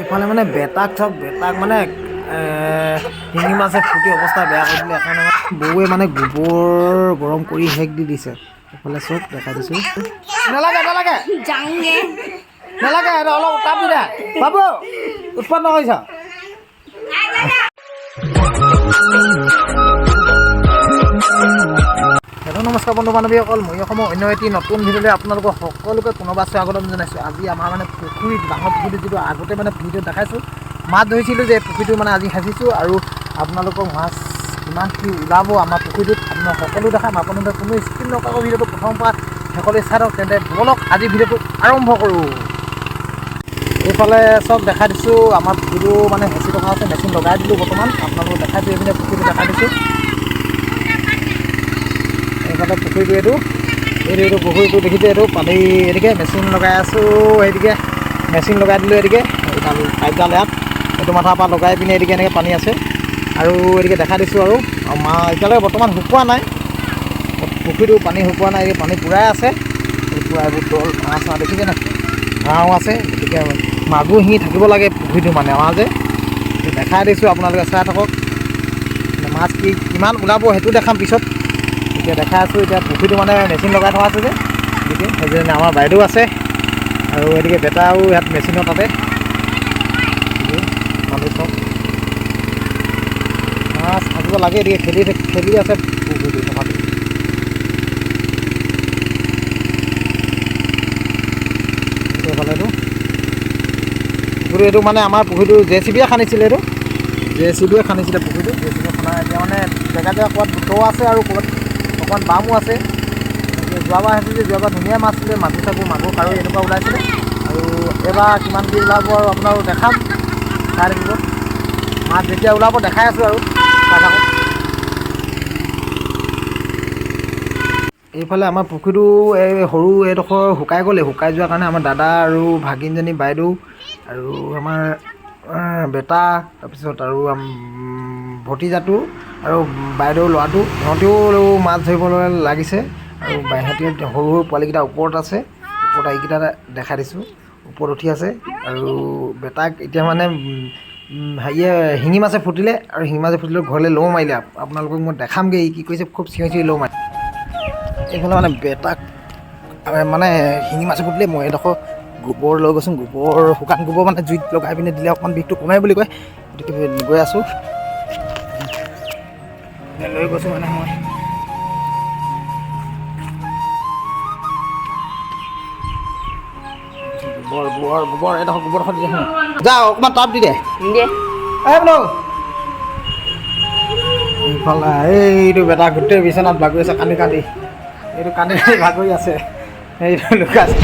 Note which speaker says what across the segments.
Speaker 1: এইফালে মানে বেটাক চব বেটাক মানে শিঙি মাছে ফুটি অৱস্থা বেয়া কৰি দিলে সেইকাৰণে মানে বৌৱে মানে গোবৰ গৰম কৰি শেষ দি দিছে। এইফালে চব দেখাই দিছোঁ। নালাগে নালাগে। নালাগে অলপ উত্তাপ দিয়া বাবু উৎপন্ন কৰিছ হেল্ল' নমস্কাৰ বন্ধু বান্ধৱীসকল মই অসমৰ অন্য এটি নতুন ভিডিঅ'লৈ আপোনালোকক সকলোকে পুনৰবাৰ স্বাগতম জনাইছোঁ। আজি আমাৰ মানে পুখুৰীত ডাঙৰ পুখুৰীত যিটো আগতে মানে ভিডিঅ'ত দেখাইছোঁ মাছ ধৰিছিলোঁ যে পুখুৰীটো মানে আজি সাঁচিছোঁ আৰু আপোনালোকক মাছ কিমান কি ওলাব আমাৰ পুখুৰীটোত আপোনাক সকলো দেখাম। আপোনালোকে কোনো স্কিপ নকৰাকৈ ভিডিঅ'টো প্ৰথমৰ পৰা শেষলৈ চাই থাকক তেন্তে বলক আজি ভিডিঅ'টো আৰম্ভ কৰোঁ। এইফালে চব দেখাই দিছোঁ আমাৰ পুখুৰীটো মানে হেঁচি থকা আছে মেচিন লগাই দিলোঁ বৰ্তমান। আপোনালোকক দেখাইছোঁ এইপিনে পুখুৰীটো দেখাই দিছোঁ। এইফালে পুখুৰীটো এইটো এইটো এইটো পুখুৰীটো দেখিছে এইটো, পানী এদিকে মেচিন লগাই আছোঁ সেইদিকে মেচিন লগাই দিলোঁ এদিকে এইডাল, পাইপডাল ইয়াত। এইটো মাথাৰ পৰা লগাই পিনে এদিকে এনেকৈ পানী আছে। আৰু এদিকে দেখাই দিছোঁ আৰু। মা, এতিয়ালৈকে বৰ্তমান শুকোৱা নাই। পুখুৰীটো পানী শুকোৱা নাই, পানী পূৰাই আছে। পূৰা এইবোৰ দল, মাছ মাছ দেখিছে নাই? ঘাঁহো আছে, গতিকে মাগুৰ শিঙি থাকিব লাগে পুখুৰীটো মানে আমাৰ যে। দেখাই দিছোঁ আপোনালোকে চাই থাকক। মাছ কি, কিমান ওলাব সেইটো দেখাম পিছত। এতিয়া দেখাই আছোঁ, এতিয়া পুখুৰীটো মানে মেচিন লগাই থকা আছে যে। গতিকে সেইজনে আমাৰ বাইদেউ আছে। আৰু এদিকে বেটাও ইয়াত মেচিনৰ তাতে গতিকে, মানুহ চব। মাছ থাকিব লাগে এদিকে খেলি খেলি আছে পুখুৰীটো থকাটো এইফালে এইটো। মানে আমাৰ পুখুৰীটো জে চি বিয়ে খান্দিছিলে এইটো। জে চি বিয়ে খান্দিছিলে পুখুৰীটো। জে চি বিয়ে খানা এতিয়া মানে জেগা জেগা ক'ৰবাত দ আছে আৰু ক'ৰবাত অকণমান বামো আছে। যোৱাবাৰ সেইটো যে যোৱাবাৰ ধুনীয়া মাছ আছিলে মাগুৰ চাগুৰ মাগুৰ কাৰৈ এনেকুৱা ওলাইছিলে। আৰু এইবাৰ কিমান কি ওলাব আৰু আপোনালোকক দেখাম। চাই থাকিব। মাছ যেতিয়া ওলাব দেখাই আছোঁ আৰু। চাই থাকক এইফালে আমাৰ পুখুৰীটো এই সৰু এইডোখৰ শুকাই গ'লে শুকাই যোৱাৰ কাৰণে আমাৰ দাদা আৰু ভাগিনজনী বাইদেউ আৰু আমাৰ বেটা তাৰপিছত আৰু ভতিজাটো আৰু বাইদেউ ল'ৰাটো, সিহঁতেও মাছ ধৰিবলৈ লাগিছে আৰু সিহঁতি সৰু সৰু পোৱালিকেইটা ওপৰত আছে, ওপৰত এইকেইটা দেখাই দিছোঁ, ওপৰত উঠি আছে আৰু বেটাক এতিয়া মানে হেৰিয়ে, শিঙি মাছে ফুটিলে আৰু শিঙি মাছে ফুটিলে ঘৰলৈ লৌ মাৰিলে আপোনালোকক মই দেখামগৈ কি কৰিছে, খুব চিঞৰি চিঞৰি লৌ মাৰি এইফালে মানে বেটাক মানে শিঙি মাছে ফুটিলে, মই এডোখৰ গোবৰ লৈ গৈছোঁ, গোবৰ, শুকান গোবৰ মানে জুইত লগাই পিনে দিলে অকণমান বিষটো কমে বুলি কয়, গতিকে গৈ আছোঁ। গোবৰ গোবৰ গোবৰ এডোখৰ গোবৰডোখৰ দি দেখোন যা অকণমান টাপ দি। দে
Speaker 2: দে
Speaker 1: বোলো ইফালে এইটো বেটা গোটেই বিচনাত বাগৰি আছে কান্দি কান্দি। এইটো কান্দি কান্দি বাগৰি আছে। এইটো লুকাইছে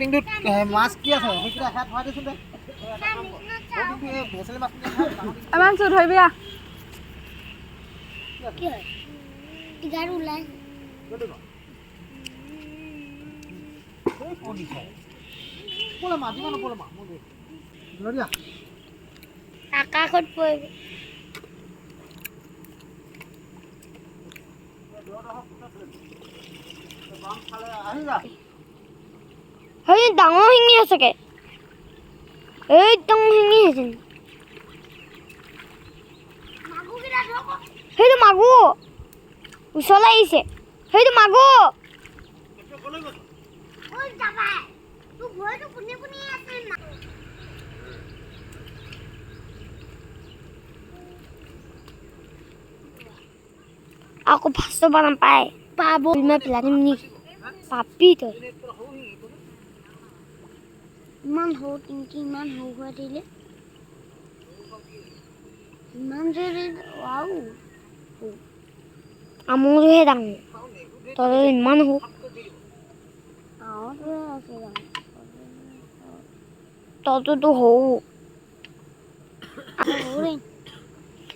Speaker 1: কেনেকৈ পলিটিংটোত এ, মাছ কি আছে সেইকেইটা এঠাইত ভৰাই দিছোঁ দে সৰু টিংটো এই ভেচেলি মাছখিনি আছে, ডাঙৰ টিংটো
Speaker 2: আমাৰ চুৰ ধৰিবি আহ
Speaker 3: কি হয় টিকাটো ওলাই
Speaker 1: ক'ত দিব? এই কণী খাই। ব'লা মা, যিমান ব'লা মা, মই গৈ আছোঁ। ধৰি দিয়া।
Speaker 3: আকাশত পৰিব
Speaker 1: আহি যা।
Speaker 3: সেই ডাঙৰ শিঙি এই ডাঙৰ শিঙি আছে সেইটো মাগুৰ। ওচৰলৈ আহিছে। সেইটো মাগুৰ। আকৌ ফাৰ্ষ্ট পৰা নাপায় পাব। পেলাই দিম নি পাপি তই। ইমান সৰু টিংকি ইমান সৰু হৈ দিলে ইমান যদি ৱাও আমোৰটোহে ডাঙৰ তই ইমান সৰু আওটোহে আছে ডাঙৰ তইটোতো সৰু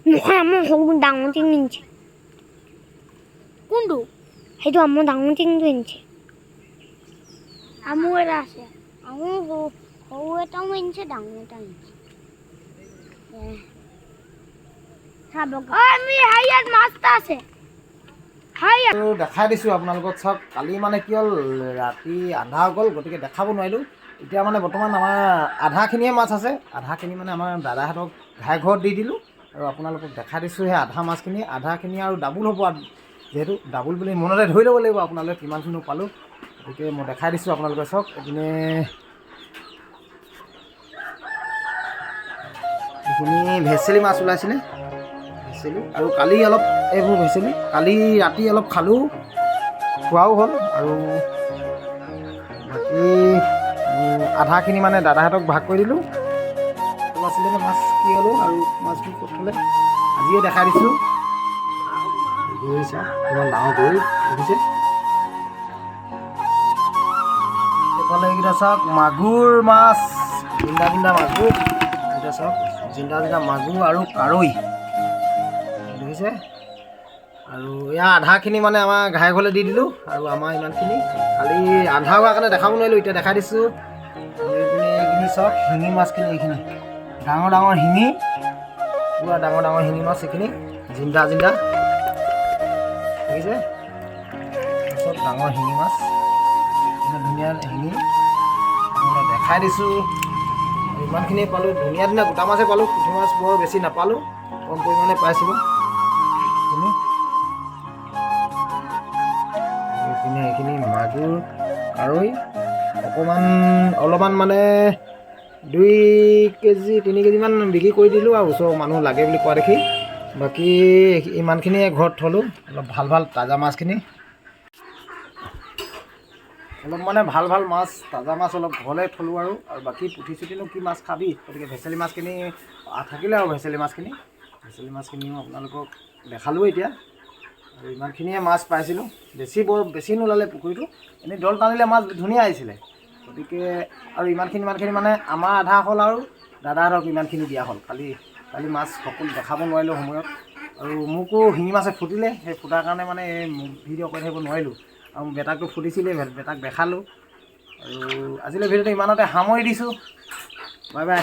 Speaker 3: নহয় আমাৰ সৰু ডাঙৰ টিং নিছে কোনটো সেইটো আমাৰ ডাঙৰ টিংটো আনিছে আমো এটা আছে হাইয়াত মাছ এটা আছে হাইয়াত
Speaker 1: আৰু দেখাই দিছোঁ আপোনালোকক চাওক কালি মানে কি হ'ল ৰাতি আধা গ'ল গতিকে দেখাব নোৱাৰিলোঁ এতিয়া মানে বৰ্তমান আমাৰ আধাখিনিয়ে মাছ আছে। আধাখিনি মানে আমাৰ দাদাহঁতক ঘাই ঘৰত দি দিলোঁ। আৰু আপোনালোকক দেখাই দিছোঁ সেই আধা মাছখিনি। আধাখিনি আৰু ডাবুল হ'ব যিহেতু ডাবুল বুলি মনতে ধৰি ল'ব লাগিব আপোনালোকে কিমানখিনি পালোঁ। গতিকে মই দেখাই দিছোঁ আপোনালোকে চাওক এইপিনে এইখিনি ভেচেলি মাছ ওলাইছিলে। ভেচেলি আৰু কালি অলপ এইবোৰ ভেচেলি কালি ৰাতি অলপ খালোঁ, খোৱাও হ'ল আৰু বাকী আধাখিনি মানে দাদাহঁতক ভাগ কৰি দিলোঁ। আছিলে মাছ কি হ'লো আৰু মাছবোৰ ক'ত থ'লে আজিয়ে দেখাই দিছোঁ। গৰৈ চাওক ইমান ডাঙৰ গৰৈ দেখিছে এইফালে এইকেইটা চাওক, মাগুৰ মাছ জিন্দা জিন্দা মাগুৰ। এইকেইটা চাওক। জিন্দা মাগুৰ আৰু কাৰৈ। দেখিছে? আৰু ইয়াৰ আধাখিনি মানে আমাৰ ঘাই ঘৰলৈ দি দিলোঁ আৰু আমাৰ ইমানখিনি। কালি আধা হোৱাৰ কাৰণে দেখাব নোৱাৰিলোঁ, এতিয়া দেখাই দিছোঁ। এইখিনি চাওক শিঙি মাছখিনি এইখিনি। ডাঙৰ ডাঙৰ শিঙি, পূৰা ডাঙৰ ডাঙৰ শিঙি মাছ এইখিনি, জিন্দা জিন্দা। দেখিছে? চব ডাঙৰ শিঙি মাছ। ধুনীয়া শিঙি। দেখাই দিছোঁ। ইমানখিনি পালোঁ ধুনীয়া ধুনীয়া গোটা মাছে পালোঁ পুঠি মাছ বৰ বেছি নাপালোঁ কম পৰিমাণে পাইছিলোঁ। এইখিনি এইখিনি মাগুৰ কাৰৈ অকণমান অলপমান মানে দুই কেজি তিনি কেজিমান বিক্ৰী কৰি দিলোঁ আৰু ওচৰৰ মানুহ লাগে বুলি কোৱা দেখি। বাকী ইমানখিনিয়ে ঘৰত থ'লোঁ অলপ ভালো ভালো তাজা মাছখিনি। অলপ মানে ভাল ভাল মাছ তাজা মাছ অলপ ঘৰলৈ থ'লোঁ আৰু আৰু বাকী পুঠি চুঠিনো কি মাছ খাবি? গতিকে ভেচেলি মাছখিনি থাকিলে আৰু ভেচেলি মাছখিনি। ভেচেলি মাছখিনিও আপোনালোকক দেখালোঁ এতিয়া। আৰু ইমানখিনিয়ে মাছ পাইছিলোঁ। বেছি বৰ বেছি নোলালে পুখুৰীটো। এনেই দল টানিলে মাছ ধুনীয়া আহিছিলে। গতিকে আৰু ইমানখিনি ইমানখিনি মানে আমাৰ আধা হ'ল আৰু দাদাহঁতক ইমানখিনি দিয়া হ'ল। কালি কালি মাছ সকলো দেখাব নোৱাৰিলোঁ সময়ত। আৰু মোকো শিঙি মাছে ফুটিলে। সেই ফুটাৰ কাৰণে মানে এই ভিডিঅ' কৰি থাকিব নোৱাৰিলোঁ। আৰু বেটাকটো ফুটিছিলে বেটাক দেখালোঁ। আৰু আজিলৈ ভিডিঅ'টো ইমানতে সামৰি দিছোঁ। Bye bye.